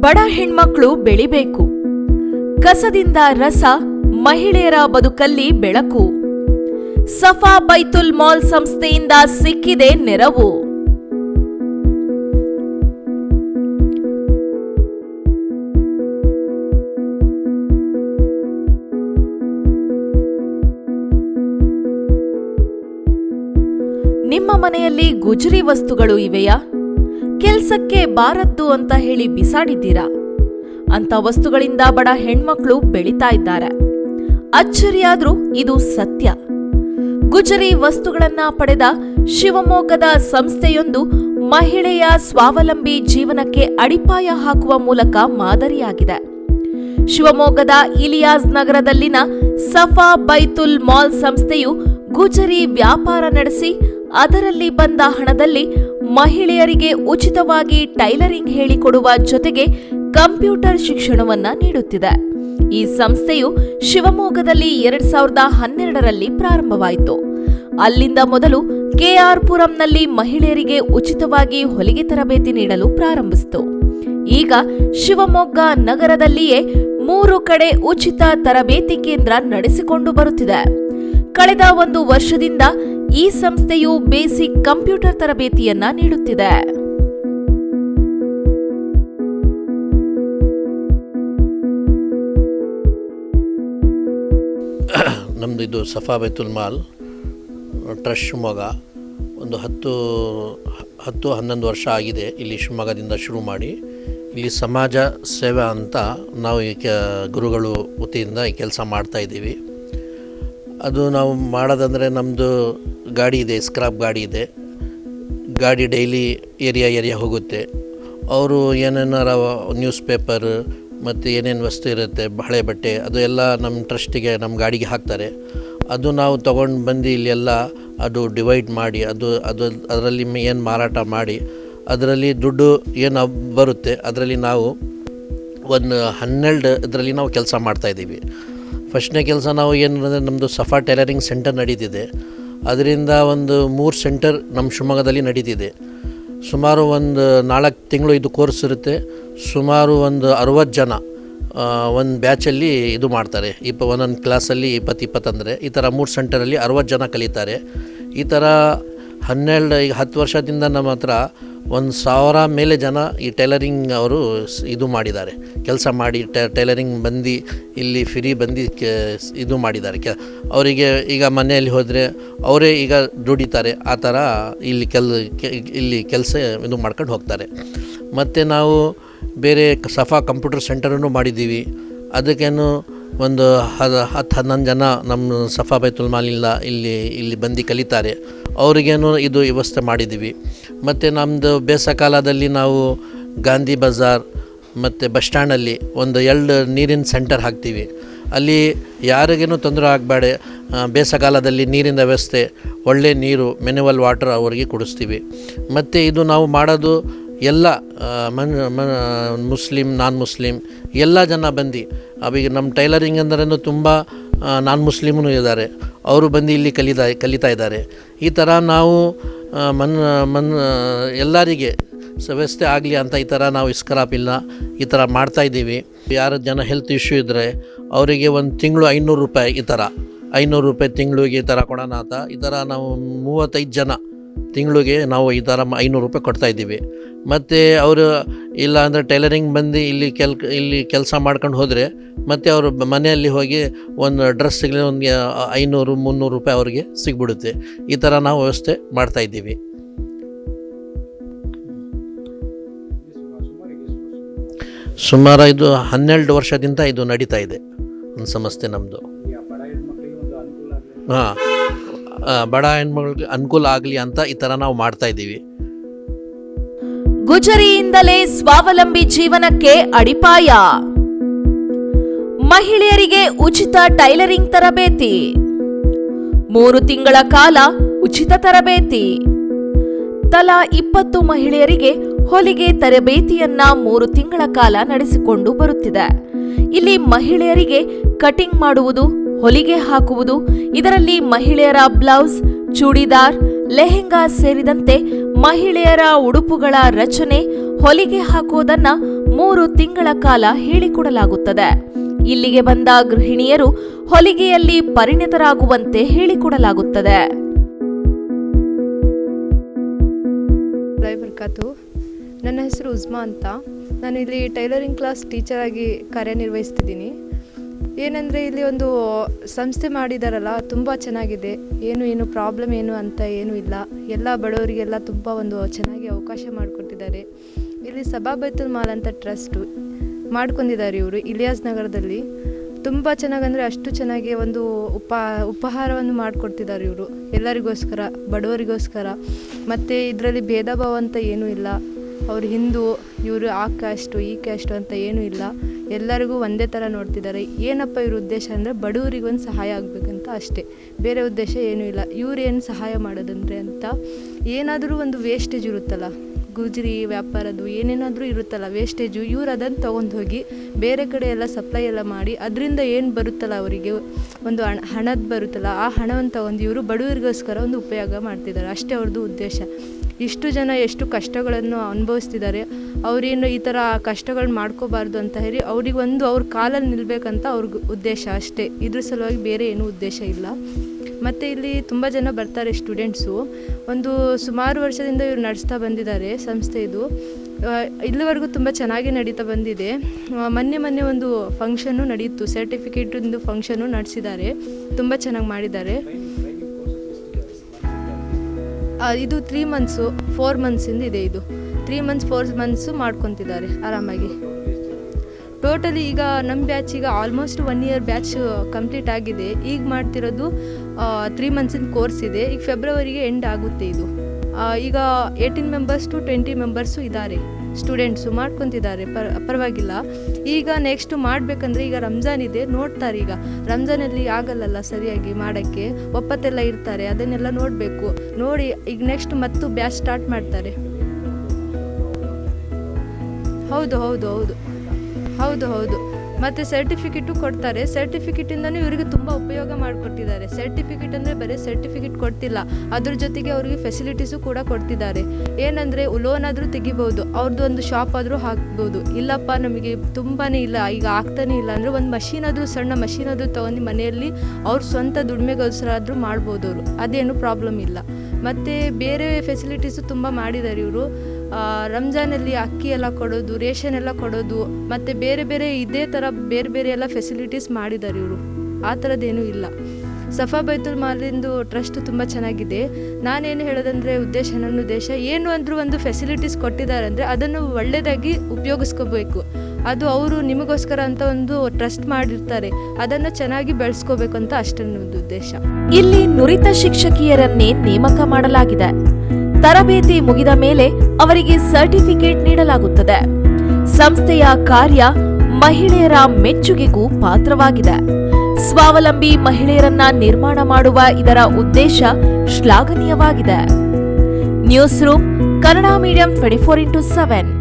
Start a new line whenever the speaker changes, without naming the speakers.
ಬಡ ಹೆಣ್ಮಕ್ಳು ಬೆಳಿಬೇಕು. ಕಸದಿಂದ ರಸ ಮಹಿಳೆಯರ ಬದುಕಲ್ಲಿ ಬೆಳಕು. ಸಫಾ ಬೈತುಲ್ ಮಾಲ್ ಸಂಸ್ಥೆಯಿಂದ ಸಿಕ್ಕಿದೆ ನೆರವು. ನಿಮ್ಮ ಮನೆಯಲ್ಲಿ ಗುಜರಿ ವಸ್ತುಗಳು ಇವೆಯಾ? ಕೆಲ್ಸಕ್ಕೆ ಬಾರದ್ದು ಅಂತ ಹೇಳಿ ಬಿಸಾಡಿದ್ದೀರಾ? ಅಂತ ವಸ್ತುಗಳಿಂದ ಬಡ ಹೆಣ್ಮಕ್ಳು ಬೆಳಿತಾ ಇದ್ದಾರೆ. ಅಚ್ಚರಿಯಾದ್ರೂ ಇದು ಸತ್ಯ. ಗುಜರಿ ವಸ್ತುಗಳನ್ನ ಪಡೆದ ಶಿವಮೊಗ್ಗದ ಸಂಸ್ಥೆಯೊಂದು ಮಹಿಳೆಯ ಸ್ವಾವಲಂಬಿ ಜೀವನಕ್ಕೆ ಅಡಿಪಾಯ ಹಾಕುವ ಮೂಲಕ ಮಾದರಿಯಾಗಿದೆ. ಶಿವಮೊಗ್ಗದ ಇಲಿಯಾಸ್ ನಗರದಲ್ಲಿನ ಸಫಾ ಬೈತುಲ್ ಮಾಲ್ ಸಂಸ್ಥೆಯು ಗುಜರಿ ವ್ಯಾಪಾರ ನಡೆಸಿ ಅದರಲ್ಲಿ ಬಂದ ಹಣದಲ್ಲಿ ಮಹಿಳೆಯರಿಗೆ ಉಚಿತವಾಗಿ ಟೈಲರಿಂಗ್ ಹೇಳಿಕೊಡುವ ಜೊತೆಗೆ ಕಂಪ್ಯೂಟರ್ ಶಿಕ್ಷಣವನ್ನ ನೀಡುತ್ತಿದೆ. ಈ ಸಂಸ್ಥೆಯು ಶಿವಮೊಗ್ಗದಲ್ಲಿ ಎರಡ್ ಸಾವಿರದ ಹನ್ನೆರಡರಲ್ಲಿ ಪ್ರಾರಂಭವಾಯಿತು. ಅಲ್ಲಿಂದ ಮೊದಲು ಕೆಆರ್ ಪುರಂನಲ್ಲಿ ಮಹಿಳೆಯರಿಗೆ ಉಚಿತವಾಗಿ ಹೊಲಿಗೆ ತರಬೇತಿ ನೀಡಲು ಪ್ರಾರಂಭಿಸಿತು. ಈಗ ಶಿವಮೊಗ್ಗ ನಗರದಲ್ಲಿಯೇ ಮೂರು ಕಡೆ ಉಚಿತ ತರಬೇತಿ ಕೇಂದ್ರ ನಡೆಸಿಕೊಂಡು ಬರುತ್ತಿದೆ. ಕಳೆದ ಒಂದು ವರ್ಷದಿಂದ ಈ ಸಂಸ್ಥೆಯು ಬೇಸಿಕ್ ಕಂಪ್ಯೂಟರ್ ತರಬೇತಿಯನ್ನ ನೀಡುತ್ತಿದೆ.
ನಮ್ಮದು ಇದು ಸಫಾ ಬೈತುಲ್ ಮಾಲ್, ಟ್ರಸ್ಟ್ ಶಿವಮೊಗ್ಗ. ಒಂದು ಹತ್ತು ಹತ್ತು ಹನ್ನೊಂದು ವರ್ಷ ಆಗಿದೆ ಇಲ್ಲಿ ಶಿವಮೊಗ್ಗದಿಂದ ಶುರು ಮಾಡಿ. ಇಲ್ಲಿ ಸಮಾಜ ಸೇವೆ ಅಂತ ನಾವು ಈ ಗುರುಗಳು ವತಿಯಿಂದ ಈ ಕೆಲಸ ಮಾಡ್ತಾಯಿದ್ದೀವಿ ಅದು ನಾವು ಮಾಡೋದಂದರೆ ನಮ್ಮದು ಗಾಡಿ ಇದೆ ಸ್ಕ್ರಾಪ್ ಗಾಡಿ ಇದೆ. ಗಾಡಿ ಡೈಲಿ ಏರಿಯಾ ಏರಿಯಾ ಹೋಗುತ್ತೆ. ಅವರು ಏನೇನಾರ ನ್ಯೂಸ್ ಪೇಪರ್ ಮತ್ತು ಏನೇನು ವಸ್ತು ಇರುತ್ತೆ, ಹಳೆ ಬಟ್ಟೆ, ಅದು ಎಲ್ಲ ನಮ್ಮ ಟ್ರಸ್ಟಿಗೆ ನಮ್ಮ ಗಾಡಿಗೆ ಹಾಕ್ತಾರೆ. ಅದು ನಾವು ತೊಗೊಂಡು ಬಂದು ಇಲ್ಲೆಲ್ಲ ಅದು ಡಿವೈಡ್ ಮಾಡಿ, ಅದು ಅದು ಅದರಲ್ಲಿ ಏನು ಮಾರಾಟ ಮಾಡಿ, ಅದರಲ್ಲಿ ದುಡ್ಡು ಏನು ಬರುತ್ತೆ, ಅದರಲ್ಲಿ ನಾವು ಒಂದು ಹನ್ನೆರಡು ಇದರಲ್ಲಿ ನಾವು ಕೆಲಸ ಮಾಡ್ತಾಯಿದ್ದೀವಿ ಫಸ್ಟ್ನೇ ಕೆಲಸ ನಾವು ಏನು ಅಂದರೆ ನಮ್ಮದು ಸಫಾ ಟೈಲರಿಂಗ್ ಸೆಂಟರ್ ನಡೀತಿದೆ. ಅದರಿಂದ ಒಂದು ಮೂರು ಸೆಂಟರ್ ನಮ್ಮ ಶಿವಮೊಗ್ಗದಲ್ಲಿ ನಡೀತಿದೆ. ಸುಮಾರು ಒಂದು ನಾಲ್ಕು ತಿಂಗಳು ಇದು ಕೋರ್ಸ್ ಇರುತ್ತೆ. ಸುಮಾರು ಒಂದು ಅರುವತ್ತು ಜನ ಒಂದು ಬ್ಯಾಚಲ್ಲಿ ಇದು ಮಾಡ್ತಾರೆ. ಇಪ್ಪ, ಒಂದೊಂದು ಕ್ಲಾಸಲ್ಲಿ ಇಪ್ಪತ್ತು, ಇಪ್ಪತ್ತಂದರೆ. ಈ ಥರ ಮೂರು ಸೆಂಟರಲ್ಲಿ ಅರುವತ್ತು ಜನ ಕಲಿತಾರೆ. ಈ ಥರ ಹನ್ನೆರಡು, ಈಗ ಹತ್ತು ವರ್ಷದಿಂದ ನಮ್ಮ ಹತ್ರ ಒಂದು ಸಾವಿರ ಮೇಲೆ ಜನ ಈ ಟೈಲರಿಂಗ್ ಅವರು ಇದು ಮಾಡಿದ್ದಾರೆ. ಕೆಲಸ ಮಾಡಿ ಟೈಲರಿಂಗ್ ಬಂದು, ಇಲ್ಲಿ ಫ್ರೀ ಬಂದು ಕೆ ಇದು ಮಾಡಿದ್ದಾರೆ. ಕೆ ಅವರಿಗೆ ಈಗ ಮನೆಯಲ್ಲಿ ಹೋದರೆ ಅವರೇ ಈಗ ದುಡಿತಾರೆ. ಆ ಥರ ಇಲ್ಲಿ ಕೆಲ ಇಲ್ಲಿ ಕೆಲಸ ಇದು ಮಾಡ್ಕೊಂಡು ಹೋಗ್ತಾರೆ. ಮತ್ತು ನಾವು ಬೇರೆ ಸಫಾ ಕಂಪ್ಯೂಟರ್ ಸೆಂಟರನ್ನು ಮಾಡಿದ್ದೀವಿ. ಅದಕ್ಕೇನು ಒಂದು ಹದ ಹತ್ತು ಹನ್ನೊಂದು ಜನ ನಮ್ಮ ಸಫಾ ಬೈತುಲ್ ಮಾಲಿಲ್ಲ ಇಲ್ಲಿ ಇಲ್ಲಿ ಬಂದು ಕಲಿತಾರೆ. ಅವರಿಗೇನು ಇದು ವ್ಯವಸ್ಥೆ ಮಾಡಿದ್ದೀವಿ. ಮತ್ತು ನಮ್ಮದು ಬೇಸಕಾಲದಲ್ಲಿ ನಾವು ಗಾಂಧಿ ಬಜಾರ್ ಮತ್ತು ಬಸ್ ಸ್ಟ್ಯಾಂಡಲ್ಲಿ ಒಂದು ಎರಡು ನೀರಿನ ಸೆಂಟರ್ ಹಾಕ್ತೀವಿ. ಅಲ್ಲಿ ಯಾರಿಗೇನು ತೊಂದರೆ ಆಗಬೇಡ ಬೇಸಕಾಲದಲ್ಲಿ ನೀರಿನ ವ್ಯವಸ್ಥೆ, ಒಳ್ಳೆ ನೀರು ಮೆನುವಲ್ ವಾಟರ್ ಅವರಿಗೆ ಕೊಡಿಸ್ತೀವಿ. ಮತ್ತು ಇದು ನಾವು ಮಾಡೋದು ಎಲ್ಲ ಮನ್ ಮನ್, ಮುಸ್ಲಿಂ ನಾನ್ ಮುಸ್ಲಿಂ ಎಲ್ಲ ಜನ ಬಂದು, ಅವೀಗ ನಮ್ಮ ಟೈಲರಿಂಗ್ ಅಂದ್ರೂ ತುಂಬ ನಾನ್ ಮುಸ್ಲಿಮೂ ಇದ್ದಾರೆ. ಅವರು ಬಂದು ಇಲ್ಲಿ ಕಲಿತಾ ಕಲಿತಾ ಇದ್ದಾರೆ. ಈ ಥರ ನಾವು ಮನ್ ಮನ್ ಎಲ್ಲರಿಗೆ ವ್ಯವಸ್ಥೆ ಆಗಲಿ ಅಂತ ಈ ಥರ ನಾವು ಇಸ್ಕರಾಪ್ ಇಲ್ಲ, ಈ ಥರ ಮಾಡ್ತಾಯಿದ್ದೀವಿ ಯಾರು ಜನ ಹೆಲ್ತ್ ಇಶ್ಯೂ ಇದ್ದರೆ ಅವರಿಗೆ ಒಂದು ತಿಂಗಳು ಐನೂರು ರೂಪಾಯಿ ಈ ಥರ, ಐನೂರು ರೂಪಾಯಿ ತಿಂಗಳಿಗೆ ಈ ಥರ ಕೊಡೋಣ ಅಂತ. ಈ ಥರ ನಾವು ಮೂವತ್ತೈದು ಜನ ತಿಂಗಳಿಗೆ ನಾವು ಈ ಥರ ಐನೂರು ರೂಪಾಯಿ ಕೊಡ್ತಾಯಿದ್ದೀವಿ ಮತ್ತು ಅವರು ಇಲ್ಲ ಅಂದರೆ ಟೈಲರಿಂಗ್ ಬಂದು ಇಲ್ಲಿ ಕೆಲ್ ಇಲ್ಲಿ ಕೆಲಸ ಮಾಡ್ಕೊಂಡು ಹೋದರೆ ಮತ್ತು ಅವರು ಮನೆಯಲ್ಲಿ ಹೋಗಿ ಒಂದು ಡ್ರೆಸ್ ಸಿಗಲಿ ಒಂದು ಐನೂರು ಮುನ್ನೂರು ರೂಪಾಯಿ ಅವ್ರಿಗೆ ಸಿಗ್ಬಿಡುತ್ತೆ. ಈ ಥರ ನಾವು ವ್ಯವಸ್ಥೆ ಮಾಡ್ತಾಯಿದ್ದೀವಿ ಸುಮಾರು ಇದು ಹನ್ನೆರಡು ವರ್ಷದಿಂದ ಇದು ನಡೀತಾ ಇದೆ. ಒಂದು ಸಂಸ್ಥೆ ನಮ್ಮದು ಹಾಂ. ಬಡ ಹೆಣ್ಮಗಳಿಗೆ ಅನುಕೂಲ ಆಗಲಿ ಅಂತ ಈ ಥರ ನಾವು ಮಾಡ್ತಾ ಇದ್ದೀವಿ.
ಗುಜರಿಯಿಂದಲೇ ಸ್ವಾವಲಂಬಿ ಜೀವನಕ್ಕೆ ಅಡಿಪಾಯ. ಮಹಿಳೆಯರಿಗೆ ಉಚಿತ ಟೈಲರಿಂಗ್ ತರಬೇತಿ. ಮೂರು ತಿಂಗಳ ಕಾಲ ಉಚಿತ ತರಬೇತಿ. ತಲಾ ಇಪ್ಪತ್ತು ಮಹಿಳೆಯರಿಗೆ ಹೊಲಿಗೆ ತರಬೇತಿಯನ್ನ ಮೂರು ತಿಂಗಳ ಕಾಲ ನಡೆಸಿಕೊಂಡು ಬರುತ್ತಿದೆ. ಇಲ್ಲಿ ಮಹಿಳೆಯರಿಗೆ ಕಟಿಂಗ್ ಮಾಡುವುದು ಹೊಲಿಗೆ ಹಾಕುವುದು. ಇದರಲ್ಲಿ ಮಹಿಳೆಯರ ಬ್ಲೌಸ್, ಚೂಡಿದಾರ್, ಲೆಹೆಂಗಾ ಸೇರಿದಂತೆ ಮಹಿಳೆಯರ ಉಡುಪುಗಳ ರಚನೆ, ಹೊಲಿಗೆ ಹಾಕುವುದನ್ನ ಮೂರು ತಿಂಗಳ ಕಾಲ ಹೇಳಿಕೊಡಲಾಗುತ್ತದೆ. ಇಲ್ಲಿಗೆ ಬಂದ ಗೃಹಿಣಿಯರು ಹೊಲಿಗೆಯಲ್ಲಿ ಪರಿಣಿತರಾಗುವಂತೆ ಹೇಳಿಕೊಡಲಾಗುತ್ತದೆ.
ನನ್ನ ಹೆಸರು ಉಜ್ಮಾ ಅಂತ. ನಾನು ಇಲ್ಲಿ ಟೈಲರಿಂಗ್ ಕ್ಲಾಸ್ ಟೀಚರ್ ಆಗಿ ಕಾರ್ಯನಿರ್ವಹಿಸ್ತಿದ್ದೀನಿ. ಏನಂದರೆ ಇಲ್ಲಿ ಒಂದು ಸಂಸ್ಥೆ ಮಾಡಿದಾರಲ್ಲ, ತುಂಬ ಚೆನ್ನಾಗಿದೆ. ಏನು ಏನು ಪ್ರಾಬ್ಲಮ್ ಏನು ಅಂತ ಏನೂ ಇಲ್ಲ. ಎಲ್ಲ ಬಡವರಿಗೆಲ್ಲ ತುಂಬ ಒಂದು ಚೆನ್ನಾಗಿ ಅವಕಾಶ ಮಾಡಿಕೊಟ್ಟಿದ್ದಾರೆ. ಇಲ್ಲಿ ಸಭಾ ಬೈತುಲ್ ಮಾಲ್ ಅಂತ ಟ್ರಸ್ಟು ಮಾಡ್ಕೊಂಡಿದ್ದಾರೆ ಇವರು, ಇಲಿಯಾಸ್ ನಗರದಲ್ಲಿ. ತುಂಬ ಚೆನ್ನಾಗಂದರೆ ಅಷ್ಟು ಚೆನ್ನಾಗಿ ಒಂದು ಉಪ, ಉಪಹಾರವನ್ನು ಮಾಡಿಕೊಡ್ತಿದ್ದಾರೆ ಇವರು. ಎಲ್ಲರಿಗೋಸ್ಕರ, ಬಡವರಿಗೋಸ್ಕರ. ಮತ್ತು ಇದರಲ್ಲಿ ಭೇದ ಭಾವ ಅಂತ ಏನೂ ಇಲ್ಲ. ಅವ್ರು ಹಿಂದೂ, ಇವರು ಆ ಕ್ಯಾಸ್ಟು ಈ ಕ್ಯಾಸ್ಟು ಅಂತ ಏನೂ ಇಲ್ಲ. ಎಲ್ಲರಿಗೂ ಒಂದೇ ಥರ ನೋಡ್ತಿದ್ದಾರೆ. ಏನಪ್ಪ ಇವ್ರ ಉದ್ದೇಶ ಅಂದರೆ ಬಡವರಿಗೊಂದು ಸಹಾಯ ಆಗಬೇಕಂತ ಅಷ್ಟೇ. ಬೇರೆ ಉದ್ದೇಶ ಏನೂ ಇಲ್ಲ. ಇವ್ರು ಏನು ಸಹಾಯ ಮಾಡೋದಂದರೆ ಅಂತ ಏನಾದರೂ ಒಂದು ವೇಸ್ಟೇಜ್ ಇರುತ್ತಲ್ಲ. ಗುಜರಿ, ವ್ಯಾಪಾರದ್ದು ಏನೇನಾದರೂ ಇರುತ್ತಲ್ಲ ವೇಸ್ಟೇಜು ಇವ್ರು ಅದನ್ನು ತೊಗೊಂಡು ಹೋಗಿ ಬೇರೆ ಕಡೆ ಎಲ್ಲ ಸಪ್ಲೈ ಎಲ್ಲ ಮಾಡಿ ಅದರಿಂದ ಏನು ಬರುತ್ತಲ್ಲ ಅವರಿಗೆ? ಒಂದು ಹಣ, ಹಣದ ಬರುತ್ತಲ್ಲ. ಆ ಹಣವನ್ನು ತೊಗೊಂಡು ಇವರು ಬಡವರಿಗೋಸ್ಕರ ಒಂದು ಉಪಯೋಗ ಮಾಡ್ತಿದ್ದಾರೆ. ಅಷ್ಟೇ ಅವ್ರದ್ದು ಉದ್ದೇಶ. ಇಷ್ಟು ಜನ ಎಷ್ಟು ಕಷ್ಟಗಳನ್ನು ಅನುಭವಿಸ್ತಿದ್ದಾರೆ, ಅವರೇನು ಈ ಥರ ಕಷ್ಟಗಳು ಮಾಡ್ಕೋಬಾರ್ದು ಅಂತ ಹೇಳಿ ಅವ್ರಿಗೆ ಒಂದು ಅವ್ರ ಕಾಲಲ್ಲಿ ನಿಲ್ಲಬೇಕಂತ ಅವ್ರಿಗೆ ಉದ್ದೇಶ ಅಷ್ಟೇ. ಇದ್ರ ಸಲುವಾಗಿ ಬೇರೆ ಏನೂ ಉದ್ದೇಶ ಇಲ್ಲ. ಮತ್ತು ಇಲ್ಲಿ ತುಂಬ ಜನ ಬರ್ತಾರೆ ಸ್ಟೂಡೆಂಟ್ಸು. ಒಂದು ಸುಮಾರು ವರ್ಷದಿಂದ ಇವರು ನಡೆಸ್ತಾ ಬಂದಿದ್ದಾರೆ ಸಂಸ್ಥೆ ಇದು. ಇಲ್ಲಿವರೆಗೂ ತುಂಬ ಚೆನ್ನಾಗಿ ನಡೀತಾ ಬಂದಿದೆ. ಮೊನ್ನೆ ಮೊನ್ನೆ ಒಂದು ಫಂಕ್ಷನ್ನು ನಡೆಯಿತು ಸರ್ಟಿಫಿಕೇಟಿಂದು ಫಂಕ್ಷನ್ನು ನಡೆಸಿದ್ದಾರೆ. ತುಂಬ ಚೆನ್ನಾಗಿ ಮಾಡಿದ್ದಾರೆ. ಇದು ತ್ರೀ ಮಂತ್ಸು ಫೋರ್ ಮಂತ್ಸಿಂದ ಇದೆ ಇದು ತ್ರೀ ಮಂತ್ಸ್ ಫೋರ್ ಮಂತ್ಸು ಮಾಡ್ಕೊತಿದ್ದಾರೆ ಆರಾಮಾಗಿ. ಟೋಟಲಿ ಈಗ ನಮ್ಮ ಬ್ಯಾಚ್ ಈಗ almost one year batch complete ಆಗಿದೆ. ಈಗ ಮಾಡ್ತಿರೋದು ತ್ರೀ ಮಂತ್ಸಿನ ಕೋರ್ಸ್ ಇದೆ ಈಗ ಫೆಬ್ರವರಿಗೆ ಎಂಡ್ ಆಗುತ್ತೆ ಇದು. ಈಗ eighteen members to twenty members ಇದ್ದಾರೆ ಸ್ಟೂಡೆಂಟ್ಸು ಮಾಡ್ಕೊತಿದ್ದಾರೆ ಪರ್, ಪರವಾಗಿಲ್ಲ. ಈಗ ನೆಕ್ಸ್ಟ್ ಮಾಡಬೇಕಂದ್ರೆ ಈಗ ರಂಜಾನ್ ಇದೆ. ನೋಡ್ತಾರೆ ಈಗ. ರಂಜಾನಲ್ಲಿ ಆಗಲ್ಲಲ್ಲ ಸರಿಯಾಗಿ ಮಾಡೋಕ್ಕೆ? ಒಪ್ಪತ್ತೆಲ್ಲ ಇರ್ತಾರೆ. ಅದನ್ನೆಲ್ಲ ನೋಡಬೇಕು. ನೋಡಿ, ಈಗ ನೆಕ್ಸ್ಟ್ ಮತ್ತು ಬ್ಯಾಚ್ ಸ್ಟಾರ್ಟ್ ಮಾಡ್ತಾರೆ. ಹೌದು ಹೌದು ಹೌದು. ಹೌದು ಹೌದು. ಮತ್ತು ಸರ್ಟಿಫಿಕೇಟು ಕೊಡ್ತಾರೆ. ಸರ್ಟಿಫಿಕೇಟಿಂದನೂ ಇವರಿಗೆ ತುಂಬ ಉಪಯೋಗ ಮಾಡಿಕೊಟ್ಟಿದ್ದಾರೆ. ಸರ್ಟಿಫಿಕೇಟ್ ಅಂದರೆ ಬರೀ ಸರ್ಟಿಫಿಕೇಟ್ ಕೊಡ್ತಿಲ್ಲ. ಅದ್ರ ಜೊತೆಗೆ ಅವರಿಗೆ ಫೆಸಿಲಿಟೀಸು ಕೂಡ ಕೊಡ್ತಿದ್ದಾರೆ. ಏನಂದರೆ ಲೋನ್ ಆದರೂ ತೆಗಿಬೋದು ಅವ್ರದ್ದು ಒಂದು ಶಾಪ್ ಆದರೂ ಹಾಕ್ಬೋದು. ಇಲ್ಲಪ್ಪ, ನಮಗೆ ತುಂಬಾ ಇಲ್ಲ, ಈಗ ಆಗ್ತಾನೇ ಇಲ್ಲ. ಅಂದರೆ ಒಂದು ಮಷೀನ್ ಆದರೂ, ಸಣ್ಣ ಮಷೀನ್ ಆದರೂ ತೊಗೊಂಡು ಮನೆಯಲ್ಲಿ ಅವ್ರ ಸ್ವಂತ ದುಡಿಮೆಗೋಸ್ಕರ ಆದರೂ ಮಾಡ್ಬೋದು ಅವರು ಅದೇನು ಪ್ರಾಬ್ಲಮ್ ಇಲ್ಲ. ಮತ್ತು ಬೇರೆ ಫೆಸಿಲಿಟೀಸು ತುಂಬ ಮಾಡಿದ್ದಾರೆ ಇವರು. ರಂಜಾನಲ್ಲಿ ಅಕ್ಕಿ ಎಲ್ಲ ಕೊಡೋದು, ರೇಷನ್ ಎಲ್ಲ ಕೊಡೋದು, ಮತ್ತು ಬೇರೆ ಬೇರೆ ಇದೇ ಥರ ಬೇರೆ ಬೇರೆ ಎಲ್ಲ ಫೆಸಿಲಿಟೀಸ್ ಮಾಡಿದ್ದಾರೆ ಇವರು. ಆ ಥರದ್ದೇನೂ ಇಲ್ಲ. ಸಫಾ ಬೈತುಲ್ ಮಾಲಿಂದು ಟ್ರಸ್ಟ್ ತುಂಬ ಚೆನ್ನಾಗಿದೆ. ನಾನೇನು ಹೇಳೋದಂದರೆ ಉದ್ದೇಶ ನನ್ನ ಉದ್ದೇಶ ಏನು ಅಂದರೂ ಒಂದು ಫೆಸಿಲಿಟೀಸ್ ಕೊಟ್ಟಿದ್ದಾರೆ ಅಂದರೆ ಅದನ್ನು ಒಳ್ಳೆಯದಾಗಿ ಉಪಯೋಗಿಸ್ಕೋಬೇಕು. ಅದು ಅವರು ನಿಮಗೋಸ್ಕರ ಅಂತ ಒಂದು ಟ್ರಸ್ಟ್ ಮಾಡಿರ್ತಾರೆ. ಅದನ್ನು ಚೆನ್ನಾಗಿ ಬೆಳೆಸ್ಕೋಬೇಕು ಅಂತ ಅಷ್ಟೇ ನನ್ನದು ಉದ್ದೇಶ
ಇಲ್ಲಿ ನುರಿತ ಶಿಕ್ಷಕಿಯರನ್ನೇ ನೇಮಕ ಮಾಡಲಾಗಿದೆ. ತರಬೇತಿ ಮುಗಿದ ಮೇಲೆ ಅವರಿಗೆ ಸರ್ಟಿಫಿಕೇಟ್ ನೀಡಲಾಗುತ್ತದೆ. ಸಂಸ್ಥೆಯ ಕಾರ್ಯ ಮಹಿಳೆಯರ ಮೆಚ್ಚುಗೆಗೂ ಪಾತ್ರವಾಗಿದೆ. ಸ್ವಾವಲಂಬಿ ಮಹಿಳೆಯರನ್ನ ನಿರ್ಮಾಣ ಮಾಡುವ ಇದರ ಉದ್ದೇಶ ಶ್ಲಾಘನೀಯವಾಗಿದೆ. News room Kannada medium twenty four into seven